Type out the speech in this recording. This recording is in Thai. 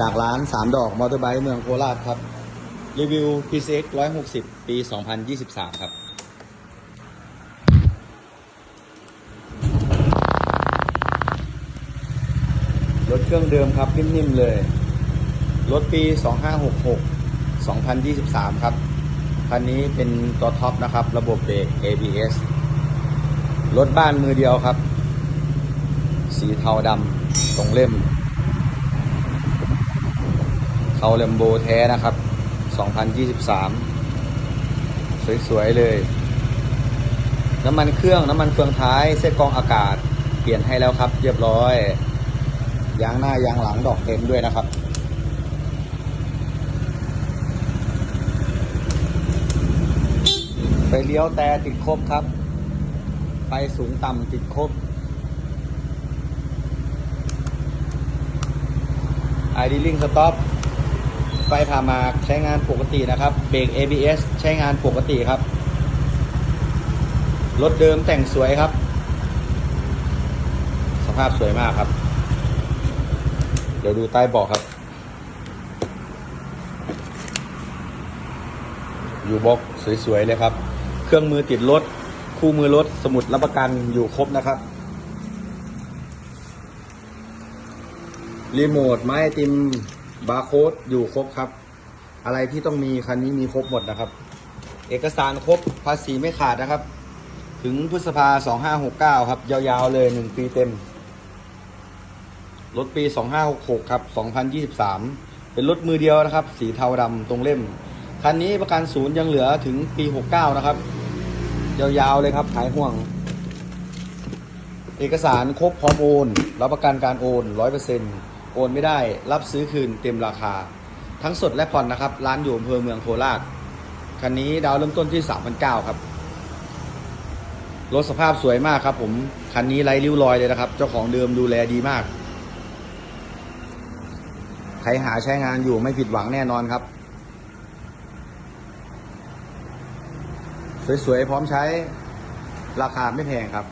จากร้าน 3 ดอกมอเตอร์ไบค์เมืองโคราชครับ รีวิว PCX 160 ปี 2023 ครับรถเครื่องเดิมครับนิ่มๆเลย รถปี 2566 2023 ครับ คันนี้เป็นตัวท็อปนะครับ ระบบเบรก ABS รถบ้านมือเดียวครับ สีเทาดำตรงเล่ม เทาเลมโบแท้นะครับ 2023 สวย ๆ เลย น้ำมันเครื่องน้ำมันเฟืองท้ายเส้นกองอากาศ เปลี่ยนให้แล้วครับ เรียบร้อย ยางหน้ายางหลังดอกเต็มด้วยนะครับไปเลี้ยวแต่ติดครบครับ ไปสูงต่ำติดครบไอดีลิงสต็อป ไฟผ่ามากใช้งานปกตินะครับ เบรก ABS ใช้งานปกติครับ รถเดิมแต่งสวยครับ สภาพสวยมากครับ เดี๋ยวดูใต้เบาะครับ อยู่บล็อกสวยๆเลยครับ เครื่องมือติดรถ คู่มือรถ สมุดรับประกันอยู่ครบนะครับรีโมทไม้ติม บาร์โค้ดอยู่ครบครับ อะไรที่ต้องมีคันนี้มีครบหมดนะครับ เอกสารครบภาษีไม่ขาดนะครับ ถึงพฤษภา 2569 ครับ ยาวๆเลย 1 ปีเต็ม รถปี 2566 ครับ 2023 เป็นรถมือเดียวนะครับ สีเทาดำตรงเล่ม คันนี้ประกันศูนย์ยังเหลือถึงปี 69 นะครับ ยาวๆเลยครับหายห่วง เอกสารครบพร้อมโอนรับประกันการโอน 100% โอนไม่ได้ รับซื้อคืนเต็มราคา ทั้งสดและผ่อนนะครับ ร้านอยู่อำเภอเมืองโคราช คันนี้ดาวเริ่มต้นที่ 3,900 ครับ รถสภาพสวยมากครับ ผม คันนี้ไร้ริ้วรอยเลยนะครับ เจ้าของเดิมดูแลดีมาก ใครหาใช้งานอยู่ไม่ผิดหวังแน่นอนครับ สวยๆ พร้อมใช้ ราคาไม่แพงครับ